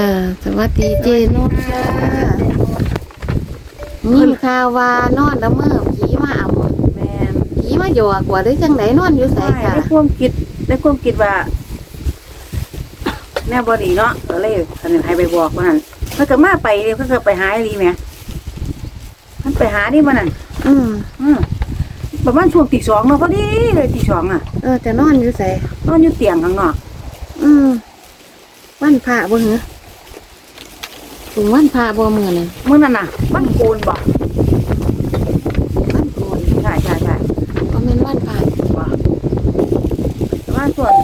ค่ะ สวัสดีเจนุชค่ะมีข่าวว่านอนละเมอผีมาเอาแม่นผีมาหยอกว่าได้จังไหนนอนอยู่ไสค่ะ ได้ความคิดได้ความคิดว่าแน่บ่ดีเนาะก็เลยคันให้ไปบอกว่านั่นเพิ่นก็มาไปเพิ่นก็ไปหาอีหลีแหมมันไปหานี่มันนั่นอืมอืมประมาณช่วงตีสองเนาะพอดีเลยตีสองอะเออจะนอนอยู่ไสนอนอยู่เตียงข้างนอก อืมวันพระบ่เหรอ ถึงวันพระบ่มื้อนี่มื้อนั้นน่ะมันโกนบ่วันโกนใช่ใช่ใช่บ่แม่นวันพระบ่ประมาณช่วง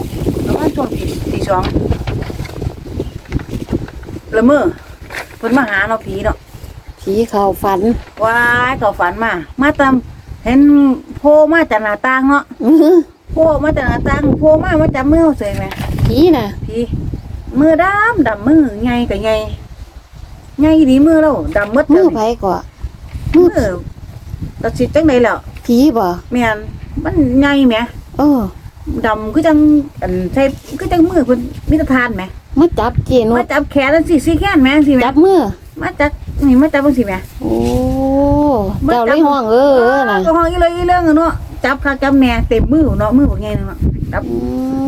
ประมาณช่วงตีตีสองละเมอเพิ่นมาหาเนาะผีเนาะผีเข้าฝันว้ายก็ฝันมา มาตามเห็นโพมาจากหน้าต่างเนาะอื้อหือโพมาจากหน้าต่างโพมามาจับมือเสยไหมผีน่ะพี่มือดำดำมือไงกับไง ไงดีมือเราดำหมดมืเลอยไผก่อมือตัดสิจังไดแล้วผีบ่แม่นมันไงแหมเออดำคือจังอันใช่คือจังมือเพิ่นมีแตะทานแหมมาจับเจนุมาชจับแขนจังสิสิแขนแหมสิแหมจับมือมาจับนี่มาจับจังสิแหม โอ้เจ้าเลยห้องเออเออน่ะก็ห้องอีเลยอีเรื่องอะเนาะจับคักจับแหน่เต็มมือเนาะมือบ่ไงเนาะจับ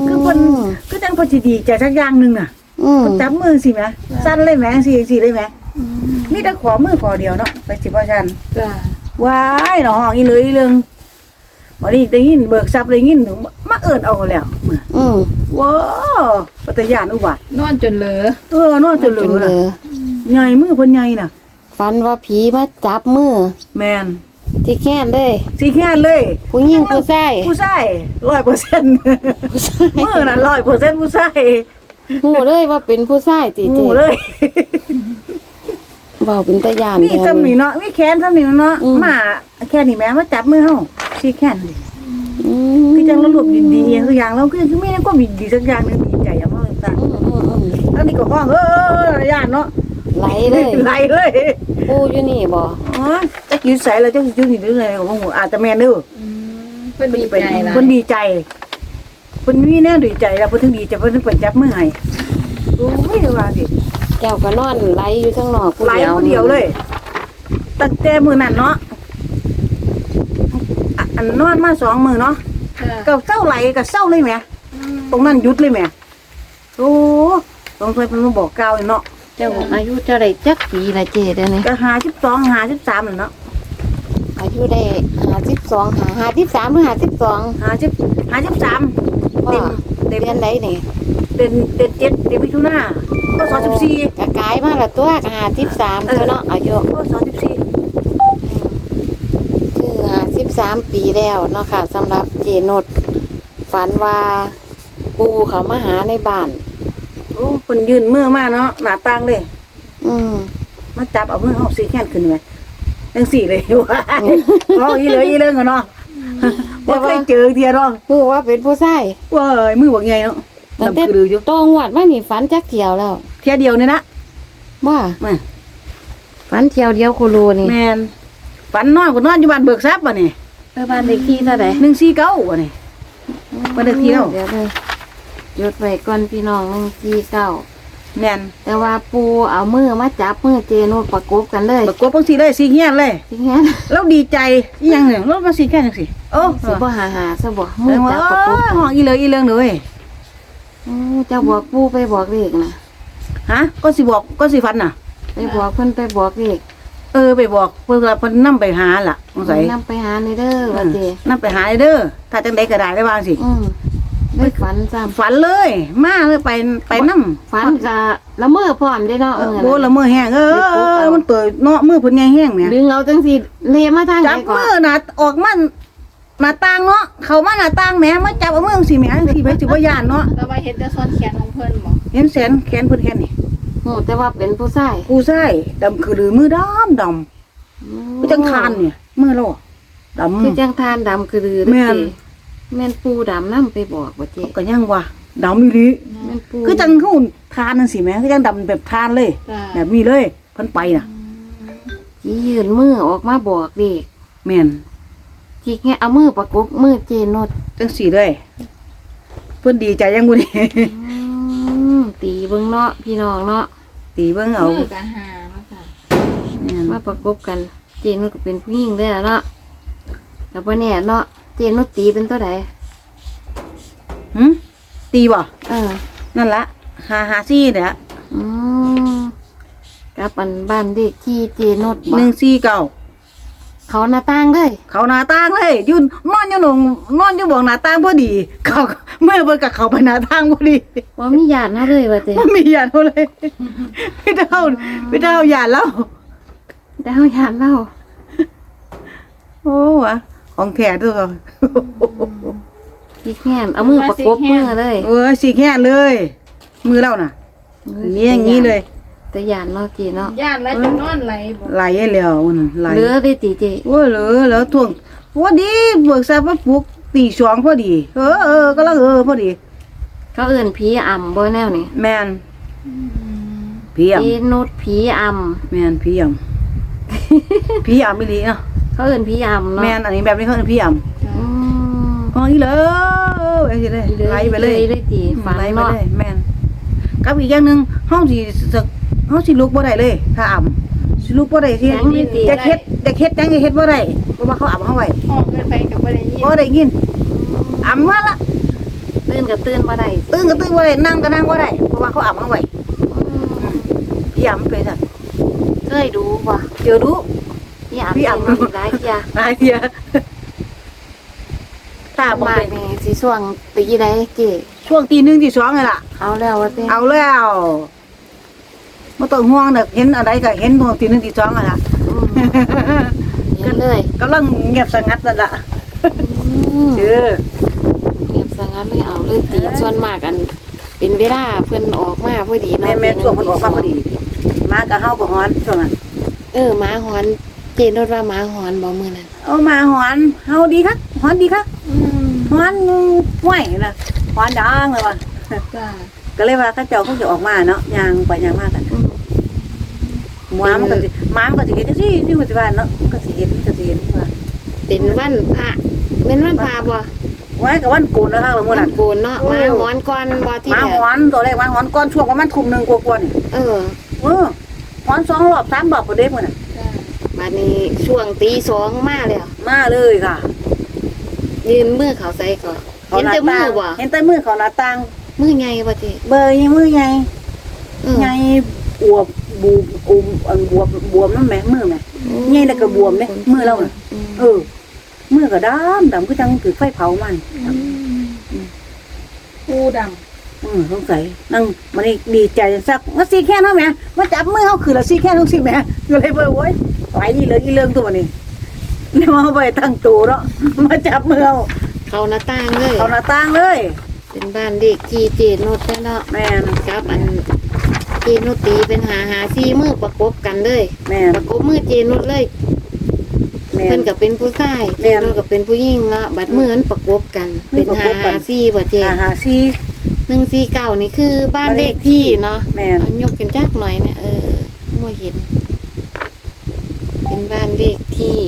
คือเพิ่น คือจังเพอสิดีใจสักอย่างหนึงน่ะ อืมจับมือสิแหมสั้นเลยแหมสิสิเลยแหม มีแต่ขอมือขอเดียวเนาะไปสิบ่ชันจ้าว้ายเนาะห้องอีเลยอีเรื่องวันนี้ได้ยินเบิกทรัพย์ได้ยินถึงมาเอิ้นเอาแล้วอืมว้าวปัตยานอุบัตินอนจนเหลือเออนอนจนเหลืจอเหลือใหญ่มือเพิ่นใหญ่น่ะฝันว่าผีมาจับมือแม่นที่แค้นเลยสิแค่เลย ผู้หญิงผู้ชายผู้ชาย100%ผู้ชายมือน่ะ100%ผู้ชายหูเลยว่าเป็นผู้ชายติหเจมู่เลย เบาเป็นตะยานมีแท้จำนี่เนาะมีแขนจำนี่เนาะอืม มาแค่นี้แม่มาจับมือเฮาสิแขนนี่อืมคือจังเรารวบดีๆคืออย่างเราคือคือมีความดีๆสักอย่างหนึงดีใจอย่างมากสั่นอืมอืมอืมแล้วนี่ก็ห้องเออย่านเนาะไหลเลยไหลเลยปูอยู่นี่บ่อ๋อจะกินใส่แล้วจะกินนี่หรือไงของหมูอาจจะแม่นเด้อเพิ่นดีใจละเพิ่นดีใจเพิ่นมีแน่ดีใจแล้วเพิ่นถึงดีใจเพิ่นถึงเปิดจับมือให้โอ้ยว่าสิ เจ้าก็นอนไหลอยู่ข้างนอกผู้ไหลเดียวคนเดียวเลยตั้งแต่มื้อนั้นเนาะอะอันนอนมาสองมื้อเนาะก็เศร้าไหลก็เศร้าเลยแหมตรงนั้นหยุดเลยแหมโอ้ตรงเคยเป็นมาบอกกล่าวเลยเนาะเจ้าอายุเท่าไรจักปีละเจเด้อนี่ก็หาสิบสองหาสิบสามเลยเนาะอายุได้52หา53หรือ52หาสิบหาสิบสามพ่อเต็มเดือนใดนี่ เต็มเต็มเจ็ดเต็มพิจุนาก็สองสิบสี่ก็กลายมาละตัวก็53เท่าเนาะอายุก็สองสิบสี่คือ53ปีแล้วเนาะค่ะสำหรับเจนดฝันว่าปูเขามาหาในบ้าน โอ้คนยืนมือมาเนาะหน้าต่างเลย อืมมาจับเอามือหอบสีแขนขึ้นไหมยังสี่เลยว่าอ๋ออีเลยอีเรื่องกันเนาะว่าเคยเจอเทียเนาะคือว่าเป็นผู้ชายเว้ยมือบอกไงเนาะ ตั้งแต่ดำคืออยู่โตงวดว่านี่ฝันจักเที่ยวแล้วเทียเดียวเนี่ยนะว่ามาฝันเที่ยวเดียวโคโลนี่แมนฝันนอนก็นอนอยู่บ้านเบิกทรัพย์ป่ะนี่เออบ้านเลขที่เท่าไหร่หนึ่งสี่เก้าป่ะนี่บ้านเลขที่เท่าเดี๋ยวเลยหยุดไว้ก่อนพี่น้องหนึ่งสี่เก้าแมนแต่ว่าปูเอามือมาจับมือเจนุดประกบกันเลยบักกบพังสีเลยสีเฮียนเลยทีนี้นแล้วดีใจอีหยังเนี่ยแล้วมาสีแค่จังสิโอ้สิบ่หาหาซะบ่มืเอออจับประกบกันห้องอีเลยอีเรื่องเลยโอ้เจ้าบอกปูไปบอกเลขนะฮะ ก็สิบอกก็สิฟันน่ะ ไปบอกเพิ่นไปบอกเลขเออไปบอกเพื่อนเพิ่นนํไปหาล่ะสงสัยนำไปหาในเด้อว่าเจนํไปหาเด้อถ้าจังใดก็ได้ได้บ้างสิ อืมได้ฝันซ้ฝันเลย มาเลยไปไปนํำฝันกะละเมอพร้อมได้เนาะเออโบละมือแห้งเออมันเปิดเนาะมือเพิ่นใหญ่แห้งแหมดึงเอาจังสิเลมาทางไหนจับก่อนมือน่ะออกมา หน้าต่างเนาะเข้ามาหน้าต่างแหมมาจับเอามือจังสิแหมจังสิไปสิบ่ย่านเนาะแล้วว่าเฮ็ดแต่ซ้อนแขนของเพิ่นบ่เห็นแสนแขนเพิ่นแค่นี้โอ้แต่ว่าเป็นผู้ชายผู้ชายดำคือหรือมือดำดำคือจังทานเนี่ยมือเราอะดำคือจังทานดำคือรือแม่นเด้แม่นปูดำนํไปบอกว่าเจ๊ก็ยังว่าดำอีหลีแม่นปูคือจังเขาทานนั่นสิแหม่คือจังดำแบบทานเลยจ้าแบบนี้เลยเพิ่นไปน่ะจียืนมือออกมาบอกเด็กแม่น จีแค่เอามือประกบมือเจนดจังสี่เลย เพิ่นดีใจยังบุนี่อืมตีเบิ่งเนาะพี่น้องเนาะตีเบิ่งเอามือกับหาเนาะค่ะแม่นมาประกบกัน เจนุชก็เป็นผู้หญิงเด้อเนาะแต่ว่าเนี่ยเนาะเจนุชตีเป็นตัวไหนหึตีบ่เออนั่นละหาหาซี่เด้ออืมกับอันบ้านเด็กที่เจนุชบ่หนึ่งซี่เก้า เขาหน้าต่างเลย เขาหน้าต่างเลยยืนนอนอยู่หนองนอนอยู่บอกหน้าต่างพอดี เขาเมื่อเบิ่งกับเขาไปหน้าต่างพอดีว่ามีญาติเนาะเลยว่าเจมันมีหยาดเขาเลยพี่เท่าพี่เท่าหยาดแล้วดาวญาติเล่าโอ้วะของแท้ตัวเขาพี่แค้นเอามือประกบมือเลย เออสีแค่เลย มือเล่าน่ะนี่อย่างนี้เลย แต่ญาติเนาะเจเนาะญาติแล้วจะนอนไหลบ่ไหลแล้วมันไหลเหลือได้ตีเจโอ้ยเหลือแล้วท่วงพอดีเบิกทราบว่าปลุกตีสองพอดี เออเออก็แล้วเออพอดี เขาเอื่นผีอ่ำบ่แนวนี่แมนพี่เจอ่ำนุชผีอ่แมนพี่อ่ำพี่อ่ำไม่ดีเนาะำเขาเอื่นผีอ่ำเนาะแมนอันนี้แบบนี้เขาเป็นพี่อ่อืมำอ๋ออีเลยไปเลยไหลไปเลยได้ตีฝันไหลไปเนาะเลยแมนกับอีกอย่างหนึ่งห้องสิสัก ห้องสิลุกบ่ได้เลย ถ้าอ่ำสิลุกบ่ได้ที่จะเฮ็ดจะเฮ็ดจังจะเฮ็ดบ่ได้เพราะว่าเขาอ่ำเขาไว้ห้องเกินไปกับบ่ได้ยินบ่ได้ยินอ่ำมาละตื่นกับตื่นมาได้ตื่นก็ตื่นบ่ได้นั่งก็นั่งบ่ได้เพราะว่าเขาอ่ำเขาไว้พี่อ่ำเป็นซั่นเคยดูป่ะเจอดู พี่อ่ำพี่อ่ำเจนุชหลายเที่ยหลายเที่ยถ้าบ่มาเป็นนี่สิช่วงตีใดเจช่วงตีหนึ่งตีสองนี่ล่ะ เอาแล้วว่าเต้เอาแล้ว บ่ต้องห่วงดอกเห็นอะไรก็เห็นตรงตีหนึ่งตีสองอะล่ะอืมเห็นเลยกำลังเงียบสงัดนั่นล่ะอืมเออเงียบสงัดเลยเอาเลยตีส่วนมากกัน เป็นเวลาเพิ่นออกมาพอดีแม่เนาะแม่ช่วงมันออกมาพอดีมากับเฮาก็ฮ้อนช่วงนั้นเออหมาหอนเจนุชว่าหมาหอนบ่มื้อนั้นเอามาฮ้อนเฮาดีครับฮ้อนดีครับอืมฮ้อนห้วยน่ะฮ้อนดังเลยว่ะจ้าก็เลยว่าเขาเจ้าคงจะออกมาเนาะยางไปยางมากันอืม หมามันก็สิหมามันก็สิเห็นจังซี่ที่มันสิว่าเนาะก็สิเห็นก็สิเห็นว่าเป็นวันพระเป็นวันพระบ่ไว้กับวันโกนแล้วครับละมื้อวันั้นนโกนเนาะหมาหอนก่อนบ่ที่หมาแรฮ้กอนตัวแรกหมาฮ้อนก่อนช่วงประมาณทุ่มหนึงกว่าๆนี่เออเออฮ้อนสองรอบสามรอบบ่ได้มื้อน่ะจ้าบัดนี้ช่วงตีสองมาแล้วมาเลยค่ะ ยืนมือเขาใส่ก่อนเห็นแต่มือบ่เห็นแต่มือเขาหน้าต่างมือไงบ่เจเบอร์ยังมือใหญ่เออใหญ่อวบ บูบอุมอันบวบบวมนั่นแหมมือแหมใหญ่แล้วก็บวมเด้มือเราน่ะเออมือก็ดำดำก็จังถือไฟเผามันปูดเออสงสัยนั่งมันนี่ดีใจสักว่าซีแค่นั้นแหมมาจับมือเขาคือละซีแค่ทุกสิ่งแหมก็เลยเบอร์โว้ยไหวนี่เลยอีเรื่องตัวนี้เนี่ยมาเอาไปตั้งตัวเนาะมาจับมือเอาเขาหน้าต่างเลย เขาหน้าต่างเลย เป็นบ้านเด็กที่เจนุชเนาะแม่นครับอันเจ นุชตีเป็นหาหาซีมือประกบกันเลย แม่น ประกบมือเจนุชเลยแม่เพิ่นน ก็เป็นผู้ชายแม่เจนนุชก็เป็นผู้หญิงเนาะบัดมือมันประกบกัน มืเป็อนประหากบกัน หาซีบ่เจหาหาซีหนึ่งซีเก่านี่คือบ้านเลขที่เนาะ แม่นเอายกกันจักหน่อยเนี่ยเออมัวเห็น เป็นบ้านเลขที่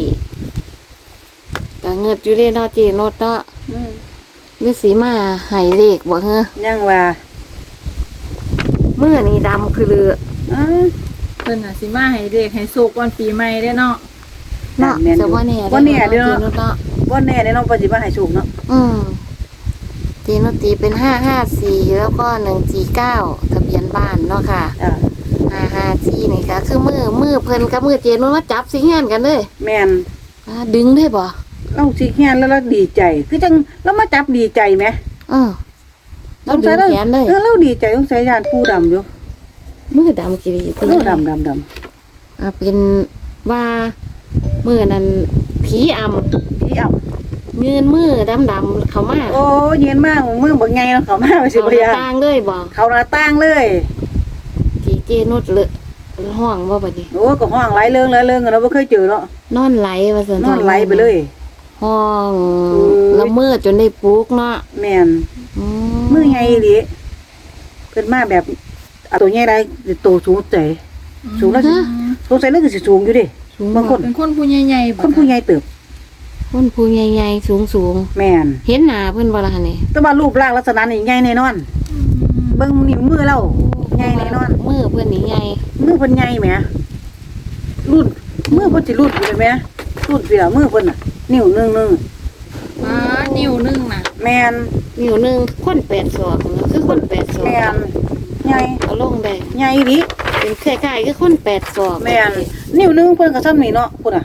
ก็เงิดอยู่เด้เนาะเจนุชเนาะอืมฤาษีมาให้เลขบ่เฮ้อยังว่า มือนี่ดำคือเลืออ้าำเพิ่นน่ะสิมาให้เด็กให้สุกวันปีใหม่ได้เนาะเนาะแม่นอยู่จะว่าแน่ว่าแน่เด้อเนาะเจนุชเนาะว่าแน่ในน้องปฏิบัติให้สูงเนาะอืมเจนุชตีเป็นห้าห้าสี่แล้วก็หนึ่งสี่เก้าทะเบียนบ้านเนาะค่ะอ่าห้าห้าสี่นี่ค่ะ คือมือมือเพิ่นกับมือเจนุชมาจับสิงานกันเลยแม่นอ่าดึงได้บ่เราสิแค้นแล้วเราดีใจ คือจังเรามาจับดีใจไหมเออ เราดึงแขนเลยเออเราดีใจต้องใส่ยานผู้ดำอยู่มือดำกี่ดีเราดำดำดอ่าเป็นว่ามือนั้นผีอำพี่อ่ำเงินมือดำดำๆเขามาำโอ้เย็นมากมือบักไงเราเขามาไปสิเขาบหน้าอยางต่างเลยบ่เขาหน้าต่างเลยที่เจนุชเลยห้องว่าบัดนี้โอ้ก็ห้องไหลเรื่องไหลเรื่องกันเราไม่เคยเจอเนาะนอนไหลว่าซั่นนอนไหลไปเลย ห้องเอ้ยละเมิดจนได้ปลุกเนาะแม่นอืมือไงดิเพิ่นมาแบบเอาตัวใหญ่ได้โตสูงใจสูงแล้วสิสงสัยแล้วก็สิสูงอยู่ดิสูงบางคนเป็นคนผู้ใหญ่ๆบ่คนผู้ใหญ่เติบคนผู้ใหญ่ๆสูงสูงแม่นๆเห็นหน้าเพิ่นบ่ล่ะหั่นนี่แต่ว่ารูปร่างลักษณะนี่ใหญ่แน่นอนเบิ่งนิ้วมือเราใหญ่แน่นอนมือเพิ่นนี่ใหญ่มือเพิ่นใหญ่แหมรุ่นมือเพิ่นสิรุ่นอยู่เลยแหมรุ่นเปียมือเพิ่นน่ะ นิ้วหนึงหนึงอ่านิ้วหนึงน่ะแม่นนิ้วหนึงคนแปดศอกนะคือคนแปดศอกแม่นใหญ่เอาลงได้ใหญ่ดิเป็นคล้ายๆคือคนแปดศอกแม่นนิ้วหนึงเพิ่นก็ซ้ำนี่เนาะพุ่นน่ะ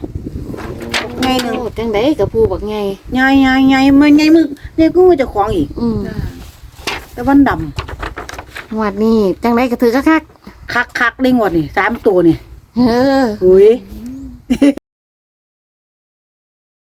ใหญ่หนึ่ง โอ้จังไดกับผู้บักใหญ่ใหญ่ใหญ่ใหญ่มันใหญ่มือใหญ่กูมือเจ้าของอีก อืมจ้าแต่วันดำงวดนี้จังไดก็ถือคักคักคักๆได้งวดนี่สามตัวนี่ๆเออ หุยอ